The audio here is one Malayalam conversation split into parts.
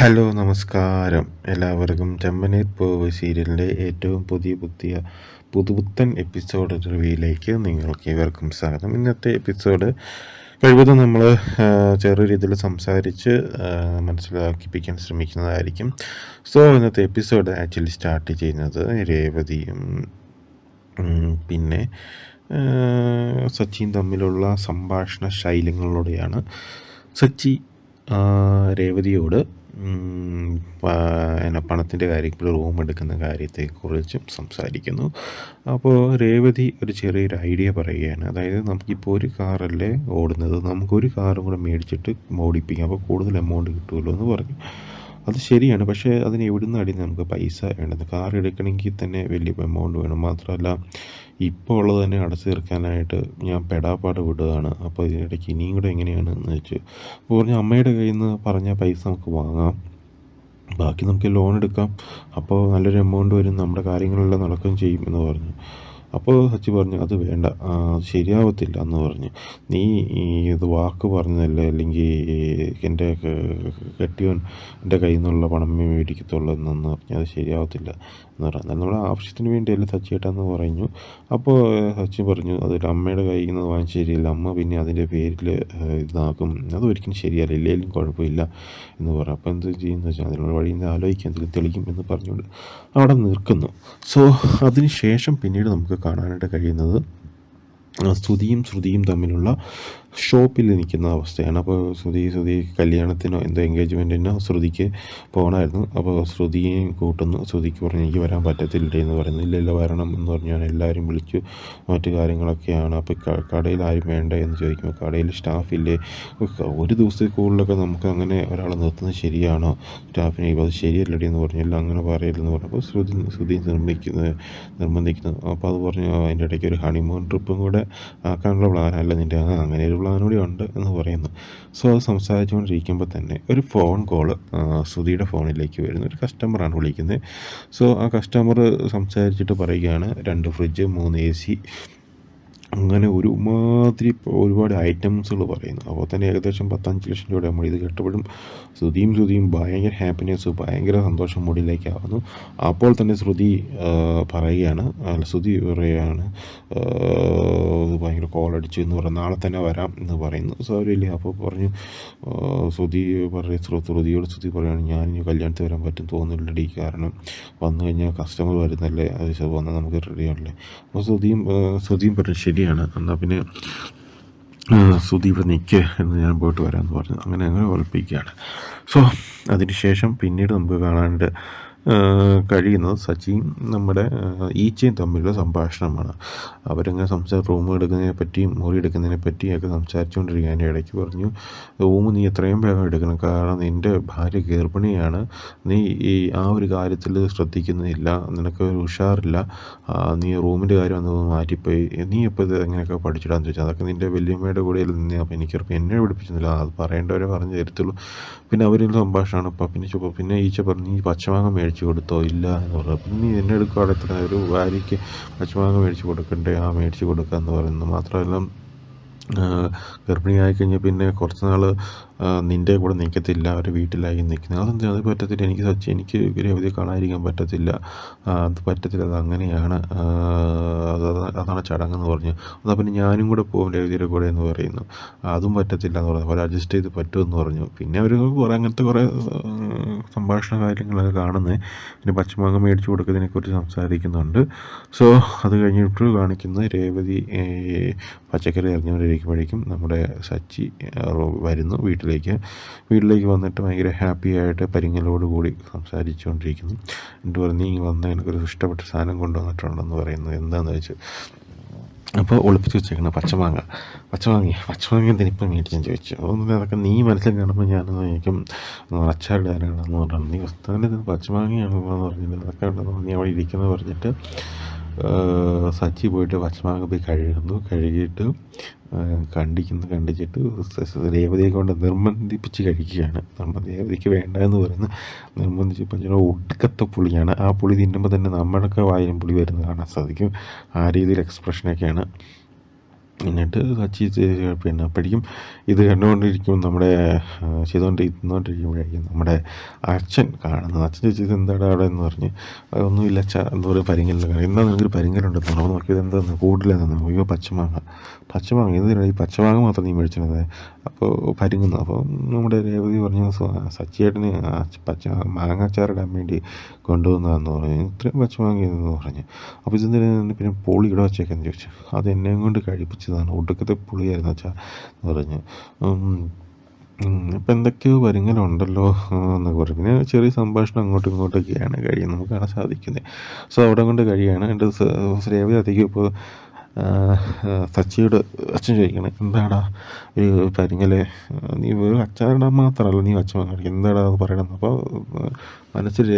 ഹലോ നമസ്കാരം. എല്ലാവർക്കും ചെമ്മനീർ പൂവ് സീരിയലിന്റെ ഏറ്റവും പുതിയ പുതിയ പുതുപുത്തൻ എപ്പിസോഡ് റിവ്യൂയിലേക്ക് നിങ്ങൾക്ക് ഇവർക്കും സ്വാഗതം. ഇന്നത്തെ എപ്പിസോഡ് കഴിവതും നമ്മൾ ചെറിയ രീതിയിൽ സംസാരിച്ച് മനസ്സിലാക്കിപ്പിക്കാൻ ശ്രമിക്കുന്നതായിരിക്കും. സോ ഇന്നത്തെ എപ്പിസോഡ് ആക്ച്വലി സ്റ്റാർട്ട് ചെയ്യുന്നത് രേവതിയും പിന്നെ സച്ചിൻ തമ്മിലുള്ള സംഭാഷണ ശൈലികളിലൂടെയാണ് സച്ചി രേവതിയോട് എന്നാ പണത്തിന്റെ കാര്യത്തിൽ റൂം എടുക്കുന്ന കാര്യത്തെക്കുറിച്ചും സംസാരിക്കുന്നു. അപ്പോൾ രേവതി ഒരു ചെറിയൊരു ഐഡിയ പറയുകയാണ്. അതായത് നമുക്കിപ്പോൾ ഒരു കാറല്ലേ ഓടുന്നത്? നമുക്കൊരു കാറും കൂടെ മേടിച്ചിട്ട് ഓടിപ്പിക്കാം അപ്പോൾ കൂടുതൽ എമൗണ്ട് കിട്ടുമല്ലോ എന്ന് പറഞ്ഞു. അത് ശരിയാണ്. പക്ഷേ അതിന് എവിടുന്ന് അടി നമുക്ക് പൈസ വേണ്ടത്? കാർ എടുക്കണമെങ്കിൽ തന്നെ വലിയ എമൗണ്ട് വേണം. മാത്രമല്ല ഇപ്പോൾ ഉള്ളത് തന്നെ അടച്ചു തീർക്കാനായിട്ട് ഞാൻ പെടാപ്പാട് വിടുകയാണ്. അപ്പോൾ ഇതിനിടയ്ക്ക് ഇനിയും കൂടെ എങ്ങനെയാണ് എന്ന് വെച്ച് അപ്പോൾ പറഞ്ഞ അമ്മയുടെ കയ്യിൽ നിന്ന് പറഞ്ഞ പൈസ നമുക്ക് വാങ്ങാം. ബാക്കി നമുക്ക് ലോൺ എടുക്കാം. അപ്പോൾ നല്ലൊരു എമൗണ്ട് വരും. നമ്മുടെ കാര്യങ്ങളെല്ലാം നടക്കുകയും ചെയ്യും എന്ന് പറഞ്ഞു. അപ്പോൾ സച്ചി പറഞ്ഞു അത് വേണ്ട അത് ശരിയാവത്തില്ല എന്ന് പറഞ്ഞു. നീ ഇത് വാക്ക് പറഞ്ഞതല്ലേ? അല്ലെങ്കിൽ എന്റെ കെട്ടിയോൻ എന്റെ കയ്യിൽ നിന്നുള്ള പണം മേടിക്കത്തുള്ളൂ എന്ന് പറഞ്ഞു. അത് ശരിയാവത്തില്ല. എന്ന് പറഞ്ഞു നമ്മുടെ ആവശ്യത്തിന് വേണ്ടിയല്ലേ സച്ചിയേട്ടാന്ന് പറഞ്ഞു അപ്പോൾ സച്ചി പറഞ്ഞു അതൊരു അമ്മയുടെ കയ്യിൽ നിന്ന് വാങ്ങിച്ച് ശരിയല്ല. അമ്മ പിന്നെ അതിന്റെ പേരിൽ ഇതാക്കും. അതൊരിക്കലും ശരിയല്ല. ഇല്ലെങ്കിലും കുഴപ്പമില്ല. എന്ന് പറഞ്ഞു. അപ്പോൾ എന്ത് ചെയ്യുന്നു വെച്ചാൽ അതിനുള്ള വഴി നിന്ന് ആലോചിക്കാം. എന്തെങ്കിലും തെളിക്കും എന്ന് പറഞ്ഞുകൊണ്ട് അവിടെ നിൽക്കുന്നു. സോ അതിന് ശേഷം പിന്നീട് നമുക്ക് കാണാനായിട്ട് കഴിയുന്നത് സ്തുതിയും ശ്രുതിയും തമ്മിലുള്ള ഷോപ്പിൽ നിൽക്കുന്ന അവസ്ഥയാണ്. അപ്പോൾ ശ്രുതി ശ്രുതി കല്യാണത്തിനോ എന്തോ എൻഗേജ്മെന്റിനോ ശ്രുതിക്ക് പോകണമായിരുന്നു. അപ്പോൾ ശ്രുതിയെയും കൂട്ടുന്നു ശ്രുതിക്ക് പറഞ്ഞു എനിക്ക് വരാൻ പറ്റത്തില്ല എന്ന് പറയുന്നു. ഇല്ല ഇല്ല വരണം എന്ന് പറഞ്ഞു ഞാൻ എല്ലാവരും വിളിച്ചു. മറ്റു കാര്യങ്ങളൊക്കെയാണ്. അപ്പോൾ കടയിൽ ആരും വേണ്ട എന്ന് ചോദിക്കുമ്പോൾ കടയിൽ സ്റ്റാഫില്ലേ? ഒരു ദിവസത്തിൽ കൂടുതലൊക്കെ നമുക്ക് അങ്ങനെ ഒരാളെ നിർത്തുന്നത് ശരിയാണോ? സ്റ്റാഫിനെ അത് ശരിയല്ലടി എന്ന് പറഞ്ഞില്ല അങ്ങനെ പറയില്ലെന്ന് പറഞ്ഞു. അപ്പോൾ ശ്രുതി ശ്രുതി നിർമ്മിക്കുന്നത് നിർബന്ധിക്കുന്നു. അപ്പോൾ അത് പറഞ്ഞു "ആ, അതിന്റെ ഇടയ്ക്ക് ഒരു ഹണിമൂൺ ട്രിപ്പും കൂടെ ആക്കാനുള്ള പ്ലാനല്ല നിന്റെ. അങ്ങനെ ഒരു പ്ലാൻ കൂടി ഉണ്ട് എന്ന് പറയുന്നു. സോ അത് സംസാരിച്ചുകൊണ്ടിരിക്കുമ്പോൾ തന്നെ ഒരു ഫോൺ കോൾ സുധിയുടെ ഫോണിലേക്ക് വരുന്നു. ഒരു കസ്റ്റമറാണ് വിളിക്കുന്നത്. സോ ആ കസ്റ്റമർ സംസാരിച്ചിട്ട് പറയുകയാണ് രണ്ട് ഫ്രിഡ്ജ് മൂന്ന് എ സി അങ്ങനെ ഒരുമാതിരി ഒരുപാട് ഐറ്റംസുകൾ പറയുന്നു. അപ്പോൾ തന്നെ ഏകദേശം പത്തഞ്ച് ലക്ഷം രൂപയുടെ നമ്മൾ ഇത് കേട്ടപ്പോഴും ശ്രുതിയും ശ്രുതിയും ഭയങ്കര ഹാപ്പിനെസ് ഭയങ്കര സന്തോഷം മൂടിലേക്കാവുന്നു അപ്പോൾ തന്നെ ശ്രുതി പറയുകയാണ്. ശ്രുതി പറയുകയാണ് ഭയങ്കര കോൾ അടിച്ചു എന്ന് പറഞ്ഞു നാളെ തന്നെ വരാം എന്ന് പറയുന്നു. സൗകര്യമില്ല അപ്പോൾ പറഞ്ഞു ശ്രുതി പറയും ശ്രു- ശ്രുതിയോട് ശ്രുതി പറയുകയാണ് ഞാൻ ഇനി കല്യാണത്തിന് വരാൻ പറ്റും തോന്നുന്നില്ലടി കാരണം വന്നു കഴിഞ്ഞാൽ കസ്റ്റമർ വരുന്നല്ലേ? അത് വന്നാൽ നമുക്ക് റെഡിയാണല്ലേ അപ്പോൾ ശ്രുതിയും ശ്രുതിയും പറഞ്ഞു ശരിയാണ് എന്നാൽ പിന്നെ സുദീപ് നിൽക്ക് എന്ന് ഞാൻ പോയിട്ട് വരാമെന്ന് പറഞ്ഞു. അങ്ങനെ അങ്ങനെ ഉറപ്പിക്കുകയാണ് സോ അതിനുശേഷം പിന്നീട് നമുക്ക് കാണാണ്ട് ആ, കഴിയുന്നത് സച്ചിയും നമ്മുടെ ഈച്ചയും തമ്മിലുള്ള സംഭാഷണമാണ്. അവരങ്ങനെ സംസാര റൂം എടുക്കുന്നതിനെ പറ്റിയും മുറി എടുക്കുന്നതിനെ പറ്റിയൊക്കെ സംസാരിച്ചുകൊണ്ടിരിക്കുക അതിന്റെ ഇടയ്ക്ക് പറഞ്ഞു റൂം നീ എത്രയും വേഗം എടുക്കണം. കാരണം നിന്റെ ഭാര്യ ഗർഭിണിയാണ്. നീ ഈ ആ ഒരു കാര്യത്തിൽ ശ്രദ്ധിക്കുന്നില്ല. നിനക്ക് ഉഷാറില്ല. നീ റൂമിന്റെ കാര്യം ഒന്ന് മാറ്റിപ്പോയി. നീ ഇപ്പോൾ ഇത് എങ്ങനെയൊക്കെ പഠിച്ചിടാന്ന് ചോദിച്ചാൽ അതൊക്കെ നിന്റെ വല്യമ്മയുടെ കൂടെ നിന്ന് അപ്പോൾ എനിക്ക് എന്നെ പഠിപ്പിച്ചില്ല അത് പറയേണ്ടവരെ പറഞ്ഞു തരത്തുള്ളൂ. പിന്നെ അവരിൽ സംഭാഷണമാണ്. അപ്പോൾ പിന്നെ പിന്നെ ഈച്ച പറഞ്ഞു നീ പച്ചമാങ്ങ മേടിച്ച് കൊടുത്തോ? ഇല്ല എന്ന് പറഞ്ഞു. പിന്നെ എന്നെ എടുക്കുക എത്ര? ഒരു ഭാര്യയ്ക്ക് പച്ചമാങ്ങ മേടിച്ച് കൊടുക്കണ്ടേ? ആ മേടിച്ച് കൊടുക്കുക എന്ന് പറയുന്നു. മാത്രമല്ല ഗർഭിണിയായി കഴിഞ്ഞാൽ പിന്നെ കുറച്ച് നാൾ നിന്റെ കൂടെ നിൽക്കത്തില്ല അവർ വീട്ടിലായി നിൽക്കുന്നത് അതെന്താ അത് പറ്റത്തില്ല. എനിക്ക് സച്ചി എനിക്ക് രേവതി കാണാതിരിക്കാൻ പറ്റത്തില്ല. അത് പറ്റത്തില്ല. അത് അങ്ങനെയാണ്. അത് അതാണ് ചടങ്ങെന്ന് പറഞ്ഞു. എന്നാൽ പിന്നെ ഞാനും കൂടെ പോകും രേവതിയുടെ കൂടെ എന്ന് പറയുന്നു. അതും പറ്റത്തില്ല എന്ന് പറഞ്ഞു. അവർ അഡ്ജസ്റ്റ് ചെയ്ത് പറ്റുമെന്ന് പറഞ്ഞു. പിന്നെ അവർ കുറേ അങ്ങനത്തെ കുറേ സംഭാഷണ കാര്യങ്ങളൊക്കെ കാണുന്നത് പിന്നെ പച്ചമാങ്ങ മേടിച്ച് കൊടുക്കുന്നതിനെക്കുറിച്ച് സംസാരിക്കുന്നുണ്ട്. സോ അത് കഴിഞ്ഞിട്ട് കാണിക്കുന്നത് രേവതി പച്ചക്കറി അറിഞ്ഞുകൊണ്ടിരിക്കുമ്പോഴേക്കും നമ്മുടെ സച്ചി വരുന്നു. വീട്ടിലേക്ക് വീട്ടിലേക്ക്. വന്നിട്ട് ഭയങ്കര ഹാപ്പി ആയിട്ട് പരിങ്ങലോട് കൂടി സംസാരിച്ചുകൊണ്ടിരിക്കുന്നു. എന്നിട്ട് പറഞ്ഞു നീ വന്ന എനിക്കൊരു ഇഷ്ടപ്പെട്ട സാധനം കൊണ്ടുവന്നിട്ടുണ്ടെന്ന് പറയുന്നത് എന്താണെന്ന് വെച്ച്? അപ്പോൾ ഒളിപ്പിച്ച് വെച്ചേക്കണം പച്ചമാങ്ങ. പച്ചമാങ്ങ പച്ചമാങ്ങ എന്തിനിപ്പം മേടിക്കാൻ ചോദിച്ചു. അതൊന്നും അതൊക്കെ നീ മനസ്സിൽ കാണുമ്പോൾ ഞാനൊന്ന് എനിക്കും അച്ചാറിടാനാണെന്ന് പറഞ്ഞു നീ വസ്തുവിന്റെ പച്ചമാങ്ങയാണെന്ന് പറഞ്ഞിട്ട് അതൊക്കെ ഉണ്ടെന്ന് നീ അവിടെ ഇരിക്കുന്നത് പറഞ്ഞിട്ട് സച്ചി പോയിട്ട് ഭക്ഷണമൊക്കെ പോയി കഴുകുന്നു. കഴുകിയിട്ട് കണ്ടിക്കുന്നു കണ്ടിച്ചിട്ട് രേവതിയെ കൊണ്ട് നിർബന്ധിപ്പിച്ച് കഴിക്കുകയാണ്. നമ്മൾ രേവതിക്ക് വേണ്ട എന്ന് പറയുന്നു നിർബന്ധിച്ചപ്പോൾ ചില ഒടുക്കത്തെ പുളിയാണ്. ആ പുളി തിന്നുമ്പോൾ തന്നെ നമ്മളൊക്കെ വായിലും പുളി വരുന്നത് കാണാൻ സാധിക്കും. ആ രീതിയിൽ എക്സ്പ്രഷനൊക്കെയാണ് എന്നിട്ട് സച്ചി പിന്നെ അപ്പോഴേക്കും ഇത് കണ്ടുകൊണ്ടിരിക്കും നമ്മുടെ ചെയ്തുകൊണ്ടിരിക്കുമ്പോഴായിരിക്കും നമ്മുടെ അച്ഛൻ കാണുന്നത്. അച്ഛൻ ചോദിച്ചു ഇത് എന്താണ് അവിടെ എന്ന് പറഞ്ഞ് ഒന്നുമില്ല അച്ഛ എന്താ പറയുക പരിങ്ങലിൽ എന്താ നിനക്കൊരു പരിങ്ങലുണ്ട് നമ്മൾ നോക്കിയത് എന്താന്ന് കൂടുതലെന്ന് അയ്യോ പച്ചമാങ്ങ. പച്ചമാങ്ങ? എന്തിനാണ് ഈ പച്ചമാങ്ങ മാത്രം നീ മേടിച്ചിരുന്നത് അപ്പോൾ പരിങ്ങുന്നു. അപ്പോൾ നമ്മുടെ രേവതി പറഞ്ഞു സച്ചിയേട്ടന് പച്ച മാങ്ങ അച്ചാറിടാൻ വേണ്ടി കൊണ്ടുവന്നതെന്ന് പറഞ്ഞു. ഇത്രയും പച്ചമാങ്ങ എന്ന് പറഞ്ഞു. അപ്പോൾ ഇതെന്തിനാണ് പിന്നെ പോളി ഇവിടെ ചോദിച്ചു. അത് എന്നെ കൊണ്ട് കഴിപ്പിച്ചതാണ് ഒടുക്കത്തെ പുളിയായിരുന്നു എന്ന് പറഞ്ഞു. ഇപ്പം എന്തൊക്കെയോ വരുങ്ങലുണ്ടല്ലോ എന്നൊക്കെ പറയും പിന്നെ ചെറിയ സംഭാഷണം അങ്ങോട്ടും ഇങ്ങോട്ടൊക്കെയാണ് കഴിയുന്നത്. നമുക്ക് കാണാൻ സാധിക്കുന്നത്. സോ അവിടെ കൊണ്ട് കഴിയാണ്. എന്റെ ശ്രേവതി അധികം ഇപ്പോൾ സച്ചിയോട് അച്ഛൻ ചോദിക്കണേ എന്താടാ ഒരു പരിങ്ങലെ നീ വെറും അച്ചാറിടാൻ മാത്രമല്ല നീ അച്ഛൻ കാണിക്കും എന്താടാ അത് പറയണം അപ്പോൾ മനസ്സിൽ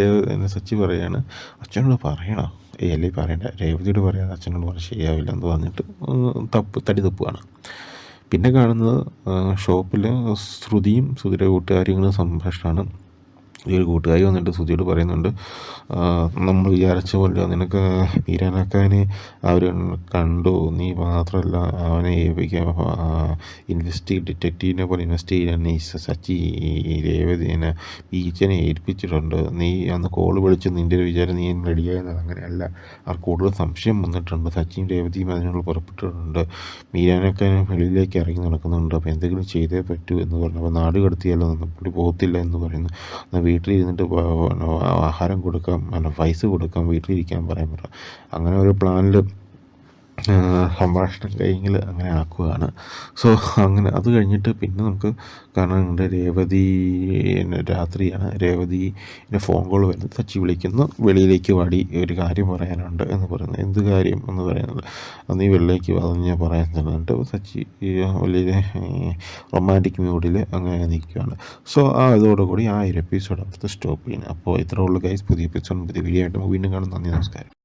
സച്ചി പറയാണ് അച്ഛനോട് പറയണം? ഏ അല്ലേ? പറയണ്ട. രേവതിയോട് പറയാതെ അച്ഛനോട് പറഞ്ഞാൽ ശരിയാവില്ല എന്ന് പറഞ്ഞിട്ട് തപ്പ് തടി തപ്പുകയാണ് പിന്നെ കാണുന്നത് ഷോപ്പിൽ ശ്രുതിയും ശ്രുതിയുടെ കൂട്ടുകാരികളും സംഭാഷണമാണ് ഈ ഒരു കൂട്ടുകാരി വന്നിട്ട് സുധിയോട് പറയുന്നുണ്ട് നമ്മൾ വിചാരിച്ച പോലെ നിനക്ക് വീരാനാക്കാനെ അവർ കണ്ടു. നീ മാത്രമല്ല അവനെ ഏൽപ്പിക്കാൻ ഇൻവെസ്റ്റ് ഡിറ്റക്റ്റീവിനെ പോലെ ഇൻവെസ്റ്റ് ചെയ്യാൻ നീ സച്ചി രേവതിനെ ബീച്ചനെ ഏൽപ്പിച്ചിട്ടുണ്ട്. നീ അന്ന് കോൾ വിളിച്ച് നിന്റെ ഒരു വിചാരം നീ റെഡിയായെന്നത് അങ്ങനെയല്ല. അവർ കൂടുതൽ സംശയം വന്നിട്ടുണ്ട്. സച്ചിയും രേവതിയും അതിനുള്ള പുറപ്പെട്ടിട്ടുണ്ട്. മീരാനൊക്കെ വെളിയിലേക്ക് ഇറങ്ങി നടക്കുന്നുണ്ട്. അപ്പോൾ എന്തെങ്കിലും ചെയ്തേ പറ്റൂ എന്ന് പറഞ്ഞു. അപ്പോൾ നാട് കടത്തിയാലോ? നമ്മൾ പോകത്തില്ല എന്ന് പറയുന്നു. വീട്ടിലിരുന്നിട്ട് ആഹാരം കൊടുക്കാം പൈസ കൊടുക്കാം വീട്ടിലിരിക്കാൻ പറയാൻ പറ്റും അങ്ങനെ ഒരു പ്ലാനിൽ സംഭാഷണം കഴിഞ്ഞിൽ അങ്ങനെ ആക്കുകയാണ് സോ അങ്ങനെ അത് കഴിഞ്ഞിട്ട് പിന്നെ നമുക്ക് കാണാനുണ്ട് രേവതി രാത്രിയാണ്. രേവതിന്റെ ഫോൺ കോൾ വരുന്നത് സച്ചി വിളിക്കുന്നു. വെളിയിലേക്ക് വാടി ഒരു കാര്യം പറയാനുണ്ട് എന്ന് പറയുന്നത് എന്ത് കാര്യം എന്ന് പറയുന്നത്? നീ വെള്ളിലേക്ക് വന്ന് ഞാൻ പറയാൻ തന്നിട്ട് സച്ചി വലിയ റൊമാന്റിക് മൂഡിൽ അങ്ങനെ നിൽക്കുകയാണ് സോ ആ ഇതോടുകൂടി ആ ഒരു എപ്പിസോഡ് അവിടുത്തെ സ്റ്റോപ്പ് ചെയ്യുന്നത് അപ്പോൾ ഇത്രേ ഗൈസ് പുതിയ എപ്പിസോഡ് പുതിയ വീഡിയോ ആയിട്ട് വീണ്ടും കാണും. നന്ദി നമസ്കാരം.